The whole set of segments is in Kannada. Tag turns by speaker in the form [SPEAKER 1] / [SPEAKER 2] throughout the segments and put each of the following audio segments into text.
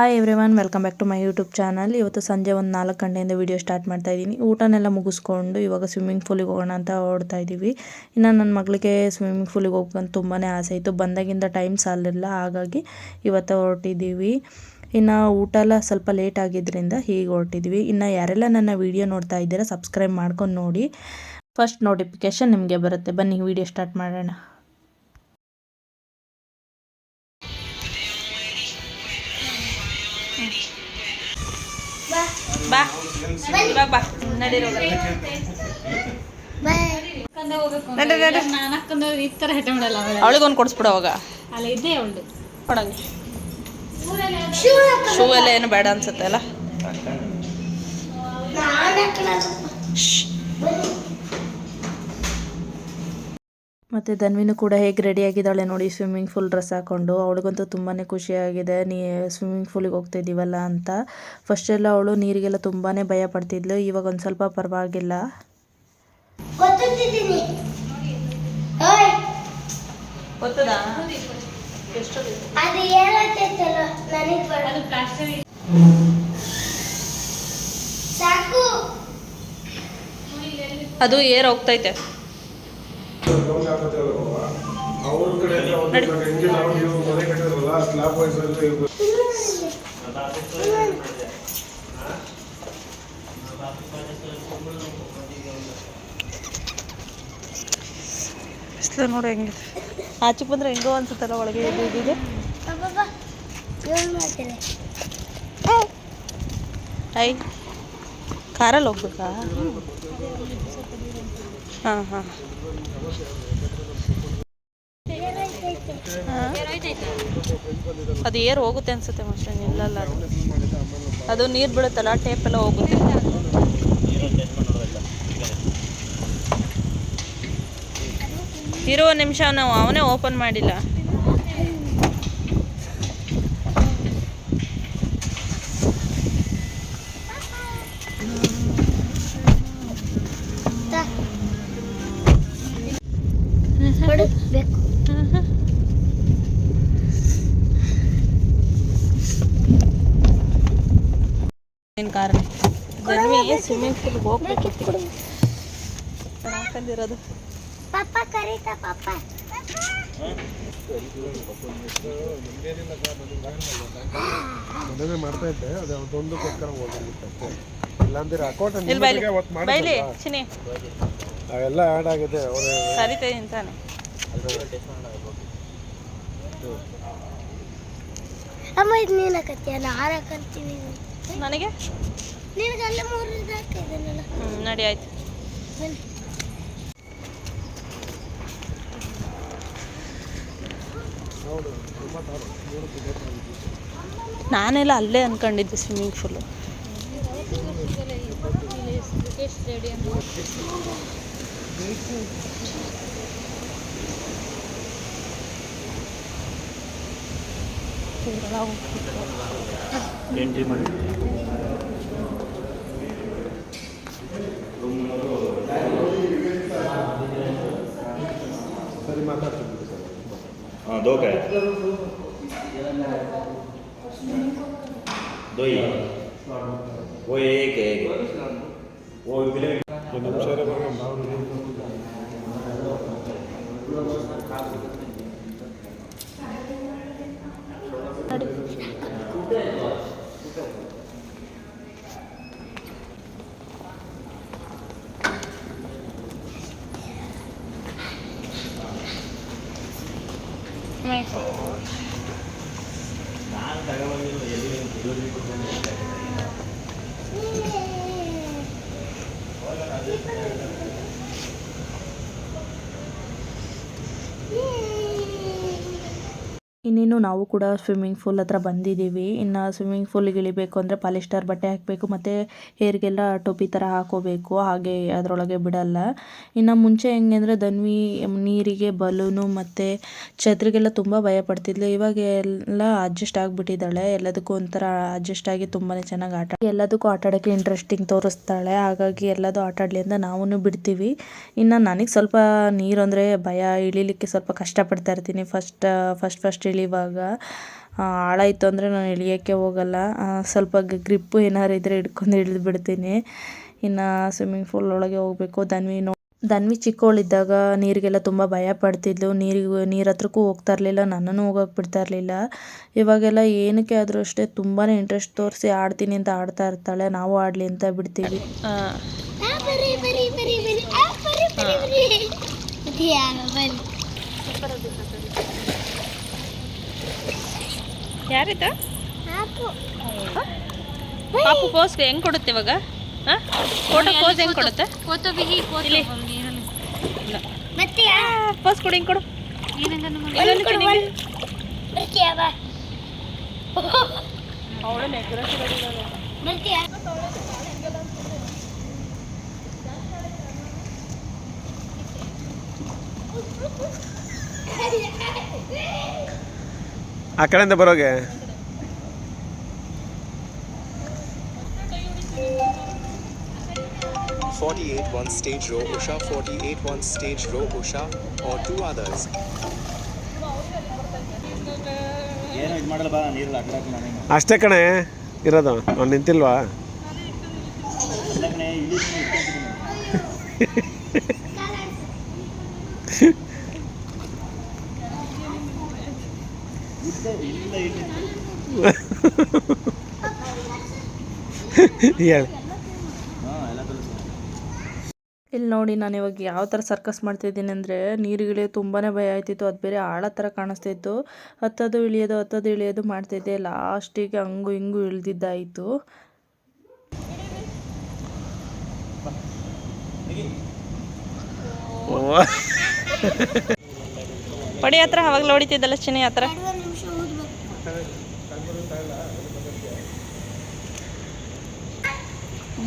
[SPEAKER 1] Hi everyone welcome back to my YouTube channel ಇವತ್ತು ಸಂಜೆ ಒಂದು ನಾಲ್ಕು ಗಂಟೆಯಿಂದ ವಿಡಿಯೋ ಸ್ಟಾರ್ಟ್ ಮಾಡ್ತಾ ಇದ್ದೀನಿ. ಊಟನೆಲ್ಲ ಮುಗಿಸ್ಕೊಂಡು ಇವಾಗ ಸ್ವಿಮ್ಮಿಂಗ್ ಪೂಲಿಗೆ ಹೋಗೋಣ ಅಂತ ಓಡ್ತಾ ಇದ್ದೀವಿ. ಇನ್ನು ನನ್ನ ಮಗಳಿಗೆ ಸ್ವಿಮ್ಮಿಂಗ್ ಪೂಲಿಗೆ ಹೋಗ್ಬೇಕಂತ ತುಂಬಾ ಆಸೆ ಇತ್ತು. ಬಂದಾಗಿಂದ ಟೈಮ್ ಸಾಲಿಲ್ಲ, ಹಾಗಾಗಿ ಇವತ್ತು ಹೊರಟಿದ್ದೀವಿ. ಇನ್ನು ಊಟ ಎಲ್ಲ ಸ್ವಲ್ಪ ಲೇಟ್ ಆಗಿದ್ದರಿಂದ ಹೀಗೆ ಹೊರಟಿದ್ವಿ ಇನ್ನು ಯಾರೆಲ್ಲ ನನ್ನ ವೀಡಿಯೋ ನೋಡ್ತಾ ಇದ್ದೀರಾ ಸಬ್ಸ್ಕ್ರೈಬ್ ಮಾಡ್ಕೊಂಡು ನೋಡಿ. ಫಸ್ಟ್ ನೋಟಿಫಿಕೇಶನ್ ನಿಮಗೆ ಬರುತ್ತೆ. ಬನ್ನಿ ವಿಡಿಯೋ ಸ್ಟಾರ್ಟ್ ಮಾಡೋಣ. ಬಾ. ಇವಾಗ ಬಾ. ನಡೀರಿ
[SPEAKER 2] ಈ ತರ ಹೆಟ ಮಾಡಲ್ಲ ಅವಳ.
[SPEAKER 1] ಅವಳಿಗೊಂದು ಕೊಡಿಸ್ಬಿಡು ಅವಾಗ.
[SPEAKER 2] ಅಲ್ಲ ಇದ್ದೇ ಅವಳು
[SPEAKER 1] ಕೊಡಂಗೆ. ಶೂ ಎಲ್ಲ ಏನು ಬೇಡ ಅನ್ಸುತ್ತೆ ಅಲ್ಲ? ಮತ್ತು ಧನ್ವಿನೂ ಕೂಡ ಹೇಗೆ ರೆಡಿಯಾಗಿದ್ದಾಳೆ ನೋಡಿ ಸ್ವಿಮ್ಮಿಂಗ್ ಫೂಲ್ ಡ್ರೆಸ್ ಹಾಕ್ಕೊಂಡು ಅವಳಿಗಂತೂ ತುಂಬಾ ಖುಷಿಯಾಗಿದೆ ನೀ ಸ್ವಿಮ್ಮಿಂಗ್ ಫೂಲಿಗೆ ಹೋಗ್ತಾ ಇದ್ದೀವಲ್ಲ ಅಂತ. ಫಸ್ಟೆಲ್ಲ ಅವಳು ನೀರಿಗೆಲ್ಲ ತುಂಬಾ ಭಯ ಪಡ್ತಿದ್ಲು ಇವಾಗ ಒಂದು ಸ್ವಲ್ಪ ಪರವಾಗಿಲ್ಲ.
[SPEAKER 3] ಗೊತ್ತಿದ್ದೀನಿ ಓಯ್.
[SPEAKER 1] ಗೊತ್ತದಾ?
[SPEAKER 3] ಅದು ಹೇಳತ್ತೈತಲ್ಲ ನನಗೆ ಬೇಡ
[SPEAKER 2] ಅದು
[SPEAKER 3] ಸಾಕು.
[SPEAKER 1] ಅದು ಏರ್ ಹೋಗ್ತೈತೆ.
[SPEAKER 4] ವಯಸ್ಸಲ್ಲಿ
[SPEAKER 1] ಬಿಸಿಲು ನೋಡಿ ಹೆಂಗಿದೆ. ಆಚೆ ಬಂದ್ರೆ ಹೆಂಗೋ ಅನ್ಸುತ್ತಲ್ಲ ಒಳಗೆ ಇದು ಇದಿದೆ ಐ ಕಾರಲ್ಲಿ ಹೋಗ್ಬೇಕಾ? ಹಾಂ ಹಾಂ? ಅದು ಏರ್ ಹೋಗುತ್ತೆ ಅನ್ಸುತ್ತೆ ಮಾಸ್ಟರ್ ನಿಲ್ಲಲ್ಲ ಅದು ನೀರು ಬೀಳುತ್ತಲ್ಲ ಟೇಪ್ ಎಲ್ಲ ಹೋಗುತ್ತೆ. ಇರುವ ನಿಮಿಷ ನಾವು ಅವನೇ ಓಪನ್ ಮಾಡಿಲ್ಲ. ನಿನ್ನ ಕಾರಣ? ಸ್ವಿಮ್ಮಿಂಗ್ ಪೂಲ್ ಹೋಗ್ಬೇಕಿತ್ತು ಹಾಕೊಂಡಿರೋದು
[SPEAKER 3] ಪಪ್ಪ ಕರೀತಾ ಪಪ್ಪ.
[SPEAKER 4] ಮನೇನೆ ಮಾಡ್ತಾ ಇದ್ದೆ ಅದು ಇಲ್ಲಾಂದ್ರೆ ಅಕೌಂಟ್
[SPEAKER 1] ಬೈಲಿ ಚಿನಿ
[SPEAKER 4] ಅವೆಲ್ಲ ಆ್ಯಡ್ ಆಗಿದೆ ಅವ್ರ
[SPEAKER 1] ಕರಿತಾ
[SPEAKER 3] ಅಮ್ಮ ಇದು ನೀನು ಹಾಕತ್ತೀಯ
[SPEAKER 1] ನನಗೆ? ನಡಿ ಆಯ್ತು. ನಾನೆಲ್ಲ ಅಲ್ಲೇ ಅನ್ಕೊಂಡಿದ್ದೆ ಸ್ವಿಮ್ಮಿಂಗ್ ಪೂಲು
[SPEAKER 5] हाँ, दो ही। वो एक है वो
[SPEAKER 4] विलेज के नंबर। my god.
[SPEAKER 1] ಇನ್ನೇನು ನಾವು ಕೂಡ ಸ್ವಿಮ್ಮಿಂಗ್ ಫೂಲ್ ಹತ್ರ ಬಂದಿದ್ದೀವಿ. ಇನ್ನು ಸ್ವಿಮ್ಮಿಂಗ್ ಫೂಲಿಗೆ ಇಳಿಬೇಕು ಅಂದರೆ ಪಾಲಿಸ್ಟರ್ ಬಟ್ಟೆ ಹಾಕಬೇಕು ಮತ್ತು ಹೇರ್ಗೆಲ್ಲ ಟೋಪಿ ಥರ ಹಾಕೋಬೇಕು. ಹಾಗೆ ಅದರೊಳಗೆ ಬಿಡಲ್ಲ. ಇನ್ನು ಮುಂಚೆ ಹೆಂಗೆ ಅಂದರೆ ದನ್ವಿ, ನೀರಿಗೆ ಬಲೂನು ಮತ್ತು ಛತ್ರಿಗೆಲ್ಲ ತುಂಬ ಭಯ ಪಡ್ತಿದ್ಲು. ಇವಾಗ ಎಲ್ಲ ಅಡ್ಜಸ್ಟ್ ಆಗಿಬಿಟ್ಟಿದ್ದಾಳೆ. ಎಲ್ಲದಕ್ಕೂ ಒಂಥರ ಅಡ್ಜಸ್ಟ್ ಆಗಿ ತುಂಬಾ ಚೆನ್ನಾಗಿ ಆಟ ಎಲ್ಲದಕ್ಕೂ ಆಟ ಆಡೋಕ್ಕೆ ಇಂಟ್ರೆಸ್ಟಿಂಗ್ ತೋರಿಸ್ತಾಳೆ. ಹಾಗಾಗಿ ಎಲ್ಲದೂ ಆಟಾಡಲಿ ಅಂತ ನಾವೂ ಬಿಡ್ತೀವಿ. ಇನ್ನು ನನಗೆ ಸ್ವಲ್ಪ ನೀರು ಅಂದರೆ ಭಯ, ಇಳಿಲಿಕ್ಕೆ ಸ್ವಲ್ಪ ಕಷ್ಟಪಡ್ತಾ ಇರ್ತೀನಿ. ಫಸ್ಟ್ ಫಸ್ಟ್ ಫಸ್ಟ್ ಇಳಿಯುವಾಗ ಇಳಿಯುವಾಗ ಆ, ಆಳ ಇತ್ತು ಅಂದರೆ ನಾನು ಇಳಿಯೋಕ್ಕೆ ಹೋಗಲ್ಲ ಸ್ವಲ್ಪ ಗ್ರಿಪ್ಪು ಏನಾರು ಇದ್ದರೆ ಹಿಡ್ಕೊಂಡು ಇಳಿದು ಬಿಡ್ತೀನಿ ಇನ್ನು ಸ್ವಿಮ್ಮಿಂಗ್ ಫೂಲ್ ಒಳಗೆ ಹೋಗಬೇಕು ದನ್ವಿ ನೋ ದನ್ವಿ ಚಿಕ್ಕವಳಿದ್ದಾಗ ನೀರಿಗೆಲ್ಲ ತುಂಬ ಭಯ ಪಡ್ತಿದ್ಲು ನೀರಿಗೆ ನೀರು ಹತ್ರಕ್ಕೂ ಹೋಗ್ತಾ ಇರಲಿಲ್ಲ ನನ್ನನ್ನು ಹೋಗೋಕೆ ಬಿಡ್ತಾ ಇರಲಿಲ್ಲ ಇವಾಗೆಲ್ಲ ಏನಕ್ಕೆ ಆದರೂ ಅಷ್ಟೇ ತುಂಬಾ ಇಂಟ್ರೆಸ್ಟ್ ತೋರಿಸಿ ಆಡ್ತೀನಿ ಅಂತ ಆಡ್ತಾ ಇರ್ತಾಳೆ ನಾವು ಆಡಲಿ ಅಂತ ಬಿಡ್ತೀವಿ
[SPEAKER 3] ಆ, ಬರಿ ಬರಿ ಬರಿ ಬರಿ ಆ, ಬರಿ ಬರಿ ಬರಿ ಇದು ಯಾವ ಬರಿ
[SPEAKER 6] ಯಾರಿದ? ಪಾಪು. ಪೋಸ್ ಹೆಂಗ್ ಕೊಡುತ್ತೆ ಇವಾಗ? ಫೋಟೋ ಪೋಸ್ ಹೆಂಗ್ ಕೊಡುತ್ತೆ? ಪೋಸ್ ಕೊಡು ಹಿಂಗ್ ಕೊಡು.
[SPEAKER 2] ನೀನಂಗ
[SPEAKER 4] ಆ ಕಡೆಯಿಂದ ಬರೋಗೆ.
[SPEAKER 7] Forty eight
[SPEAKER 5] once stage row stage row are others
[SPEAKER 4] ಅಷ್ಟೇ ಕಣೆ ಇರೋದು ಅವ್ನು ನಿಂತಿಲ್ವಾ? ಹೇಳಿ.
[SPEAKER 1] ಇಲ್ಲಿ ನೋಡಿ ನಾನು ಇವಾಗ ಯಾವ ಥರ ಸರ್ಕಸ್ ಮಾಡ್ತಿದ್ದೀನಿ ಅಂದರೆ ನೀರುಗಿಳಿಯೋದು ತುಂಬಾ ಭಯ ಆಯ್ತಿತ್ತು. ಅದು ಬೇರೆ ಆಳ ಥರ ಕಾಣಿಸ್ತಿತ್ತು. ಹತ್ತೋದು ಇಳಿಯೋದು ಹತ್ತೋದು ಇಳಿಯೋದು ಮಾಡ್ತಿದ್ದೆ. ಲಾಸ್ಟಿಗೆ ಹಂಗು ಹಿಂಗು ಇಳಿದಿದ್ದಾಯಿತು.
[SPEAKER 6] ಪಡಿ ಹತ್ರ ಅವಾಗ ನೋಡಿತಿದ್ದಲ್ಲ ಚಿನ್ನ ಹತ್ರ.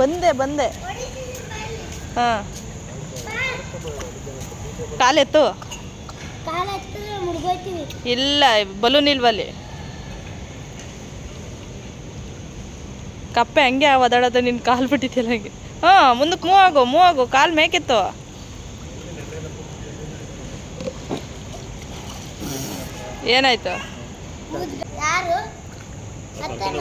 [SPEAKER 6] ಬಂದೆ ಬಂದೆ. ಹಾಂ. ಕಾಲೆತ್ತು? ಇಲ್ಲ ಬಲೂನ್ ಇಲ್ವಲ್ಲಿ ಕಪ್ಪೆ ಹಂಗೆ ಒದಾಡೋದು ನಿನ್ನ ಕಾಲು ಬಿಟ್ಟಿದ್ದಿಲ್ಲ ಹಂಗೆ. ಹಾಂ ಮುಂದಕ್ಕೆ ಮೂವ್ ಆಗು ಮೂವ್ ಆಗು ಕಾಲು ಮೇಕಿತ್ತು. ಏನಾಯ್ತು?
[SPEAKER 3] ಯಾರು? ಅತ್ತನ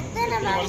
[SPEAKER 3] ಅತ್ತನ ಮಾಡಿ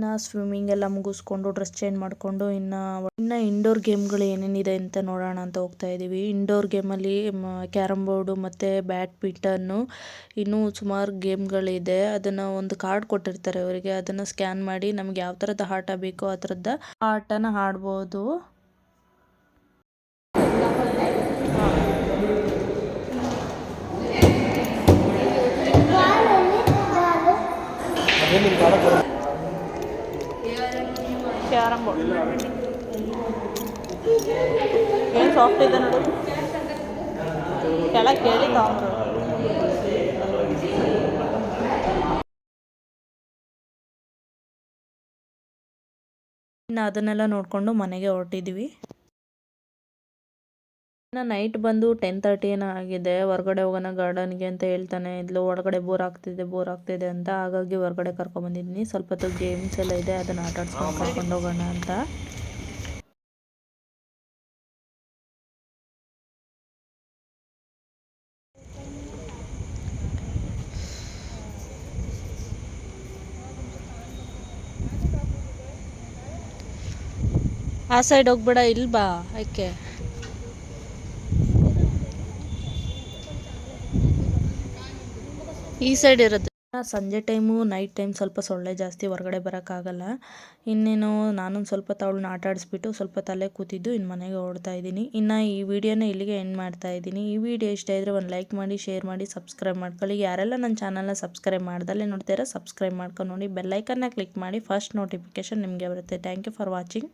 [SPEAKER 1] ಇನ್ನು ಸ್ವಿಮ್ಮಿಂಗ್ ಎಲ್ಲ ಮುಗಿಸ್ಕೊಂಡು ಡ್ರೆಸ್ ಚೇಂಜ್ ಮಾಡಿಕೊಂಡು ಇನ್ನು ಇನ್ನು ಇಂಡೋರ್ ಗೇಮ್ಗಳು ಏನೇನಿದೆ ಅಂತ ನೋಡೋಣ ಅಂತ ಹೋಗ್ತಾ ಇದ್ದೀವಿ ಇಂಡೋರ್ ಗೇಮಲ್ಲಿ ಕ್ಯಾರಮ್ ಬೋರ್ಡು ಮತ್ತು ಬ್ಯಾಡ್ಮಿಂಟನ್ನು ಇನ್ನೂ ಸುಮಾರು ಗೇಮ್ಗಳಿದೆ ಅದನ್ನು ಒಂದು ಕಾರ್ಡ್ ಕೊಟ್ಟಿರ್ತಾರೆ ಅವರಿಗೆ. ಅದನ್ನು ಸ್ಕ್ಯಾನ್ ಮಾಡಿ ನಮ್ಗೆ ಯಾವ ಥರದ ಆಟ ಬೇಕೋ ಆ ಥರದ ಆಟನ ಆಡ್ಬೋದು.
[SPEAKER 6] ಬೋರ್ಡ್ ಏನು ಸಾಫ್ಟ್ ಇದೆ ನೋಡು. ಕೆಳಗೆ ಕೇಳಿ ತಗೊಂಡ್ರು
[SPEAKER 1] ಇನ್ನು ಅದನ್ನೆಲ್ಲ ನೋಡಿಕೊಂಡು ಮನೆಗೆ ಹೊರಟಿದ್ವಿ. ನೈಟ್ ಬಂದು ಟೆನ್ ತರ್ಟಿ ಏನೋ ಆಗಿದೆ. ಹೊರಗಡೆ ಹೋಗೋಣ ಗಾರ್ಡನ್ಗೆ ಅಂತ ಹೇಳ್ತಾನೆ. ಇದ್ಲು ಒಳಗಡೆ ಬೋರ್ ಆಗ್ತಿದೆ ಬೋರ್ ಆಗ್ತಿದೆ ಅಂತ. ಹಾಗಾಗಿ ಹೊರಗಡೆ ಕರ್ಕೊಂಬಂದಿದ್ದೀನಿ ಸ್ವಲ್ಪ ಹೊತ್ತು ಗೇಮ್ಸ್ ಎಲ್ಲ ಇದೆ, ಅದನ್ನು ಆಟ ಆಡ್ಸ್ಕೊಂಡು ಕರ್ಕೊಂಡು ಹೋಗೋಣ ಅಂತ. ಆ ಸೈಡ್ ಹೋಗ್ಬೇಡ ಇಲ್ಲ ಬಾ ಯಾಕೆ ಈ ಸೈಡ್ ಇರುತ್ತೆ ಸಂಜೆ ಟೈಮು ನೈಟ್ ಟೈಮ್ ಸ್ವಲ್ಪ ಸೊಳ್ಳೆ ಜಾಸ್ತಿ ಹೊರಗಡೆ ಬರೋಕ್ಕಾಗಲ್ಲ. ಇನ್ನೇನು ನಾನೊಂದು ಸ್ವಲ್ಪ ತವಳನ್ನ ಆಟ ಆಡಿಸ್ಬಿಟ್ಟು ಸ್ವಲ್ಪ ತಲೆ ಕೂತಿದ್ದು ಇನ್ನು ಮನೆಗೆ ಓಡ್ತಾ ಇದ್ದೀನಿ. ಇನ್ನು ಈ ವಿಡಿಯೋನ ಇಲ್ಲಿಗೆ ಎಂಡ್ ಮಾಡ್ತಾ ಇದ್ದೀನಿ. ಈ ವಿಡಿಯೋ ಇಷ್ಟ ಇದ್ದರೆ ಒಂದು ಲೈಕ್ ಮಾಡಿ ಶೇರ್ ಮಾಡಿ ಸಬ್ಸ್ಕ್ರೈಬ್ ಮಾಡ್ಕೊಳ್ಳಿ. ಯಾರೆಲ್ಲ ನನ್ನ ಚಾನಲ್ನ ಸಬ್ಸ್ಕ್ರೈಬ್ ಮಾಡ್ದಲ್ಲೇ ನೋಡ್ತೀರಾ ಸಬ್ಸ್ಕ್ರೈಬ್ ಮಾಡ್ಕೊಂಡು ನೋಡಿ. ಬೆಲ್ಲೈಕನ್ನ ಕ್ಲಿಕ್ ಮಾಡಿ ಫಸ್ಟ್ ನೋಟಿಫಿಕೇಶನ್ ನಿಮಗೆ ಬರುತ್ತೆ. Thank you for watching